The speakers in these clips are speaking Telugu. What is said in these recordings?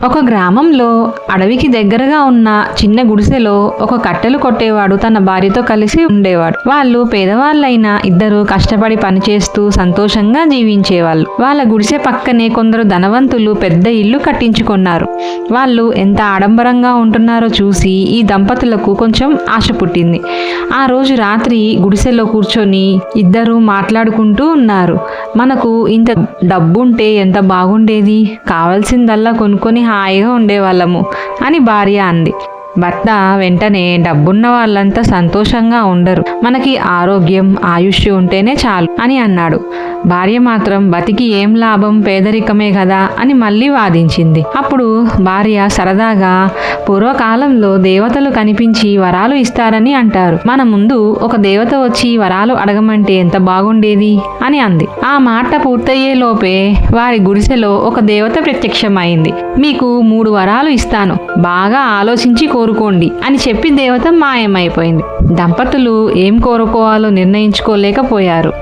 ఒక గ్రామంలో అడవికి దగ్గరగా ఉన్న చిన్న గుడిసెలో ఒక కట్టెలు కొట్టేవాడు తన భార్యతో కలిసి ఉండేవాడు. వాళ్ళు పేదవాళ్ళైన ఇద్దరు కష్టపడి పనిచేస్తూ సంతోషంగా జీవించేవాళ్ళు. వాళ్ళ గుడిసె పక్కనే కొందరు ధనవంతులు పెద్ద ఇల్లు కట్టించుకున్నారు. వాళ్ళు ఎంత ఆడంబరంగా ఉంటున్నారో చూసి ఈ దంపతులకు కొంచెం ఆశ పుట్టింది. ఆ రోజు రాత్రి గుడిసెలో కూర్చొని ఇద్దరు మాట్లాడుకుంటూ ఉన్నారు. మనకు ఇంత డబ్బుంటే ఎంత బాగుండేది? కావాల్సిందల్లా కొనుక్కొని హాయిగా ఉండేవాళ్ళము అని భార్య అంది. భర్త వెంటనే డబ్బున్న వాళ్ళంతా సంతోషంగా ఉండరు. మనకి ఆరోగ్యం ఆయుష్ ఉంటేనే చాలు అని అన్నాడు. భార్య మాత్రం బతికి ఏం లాభం? పేదరికమే కదా? అని మళ్ళీ వాదించింది. అప్పుడు భార్య సరదాగా పూర్వకాలంలో దేవతలు కనిపించి వరాలు ఇస్తారని అంటారు. మన ముందు ఒక దేవత వచ్చి వరాలు అడగమంటే ఎంత బాగుండేది? అని అంది. ఆ మాట పూర్తయ్యే లోపే వారి గుడిసెలో ఒక దేవత ప్రత్యక్షమైంది. మీకు మూడు వరాలు ఇస్తాను. బాగా ఆలోచించి కోరుకోండి అని చెప్పి దేవత మాయమైపోయింది. దంపతులు ఏం కోరుకోవాలో నిర్ణయించుకోలేకపోయారు.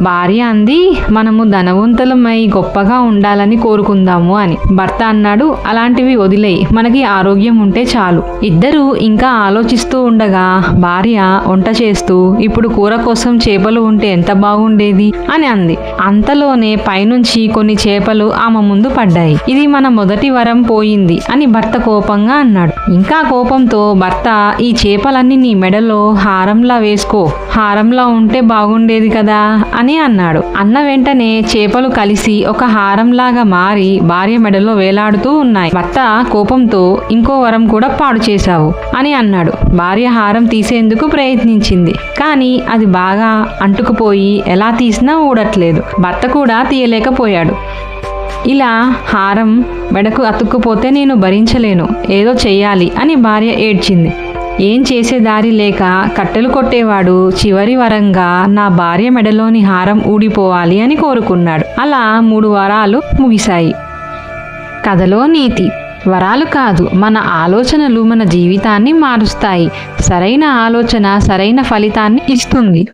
భార్య అంది మనము ధనవంతులమై గొప్పగా ఉండాలని కోరుకుందాము అని. భర్త అన్నాడు అలాంటివి వదిలేయి మనకి ఆరోగ్యం ఉంటే చాలు. ఇద్దరు ఇంకా ఆలోచిస్తూ ఉండగా భార్య వంట చేస్తూ ఇప్పుడు కూర కోసం చేపలు ఉంటే ఎంత బాగుండేది అని అంది. అంతలోనే పైనుంచి కొన్ని చేపలు ఆమె ముందు పడ్డాయి. ఇది మన మొదటి వరం పోయింది అని భర్త కోపంగా అన్నాడు. ఇంకా కోపంతో భర్త ఈ చేపలన్నీ నీ మెడలో హారంలా వేసుకో. హారంలా ఉంటే బాగుండేది కదా అని అన్నాడు. అన్న వెంటనే చేపలు కలిసి ఒక హారంలాగా మారి భార్య మెడలో వేలాడుతూ ఉన్నాయి. భర్త కోపంతో ఇంకో వరం కూడా పాడు చేశావు అని అన్నాడు. భార్య హారం తీసేందుకు ప్రయత్నించింది. కానీ అది బాగా అంటుకుపోయి ఎలా తీసినా ఊడట్లేదు. భర్త కూడా తీయలేకపోయాడు. ఇలా హారం మెడకు అతుక్కుపోతే నేను భరించలేను. ఏదో చెయ్యాలి అని భార్య ఏడ్చింది. ఏం చేసే దారి లేక కట్టెలు కొట్టేవాడు చివరి వరంగా నా భార్య మెడలోని హారం ఊడిపోవాలి అని కోరుకున్నాడు. అలా మూడు వరాలు ముగిశాయి. కథలో నీతి. వరాలు కాదు మన ఆలోచనలు మన జీవితాన్ని మారుస్తాయి. సరైన ఆలోచన సరైన ఫలితాన్ని ఇస్తుంది.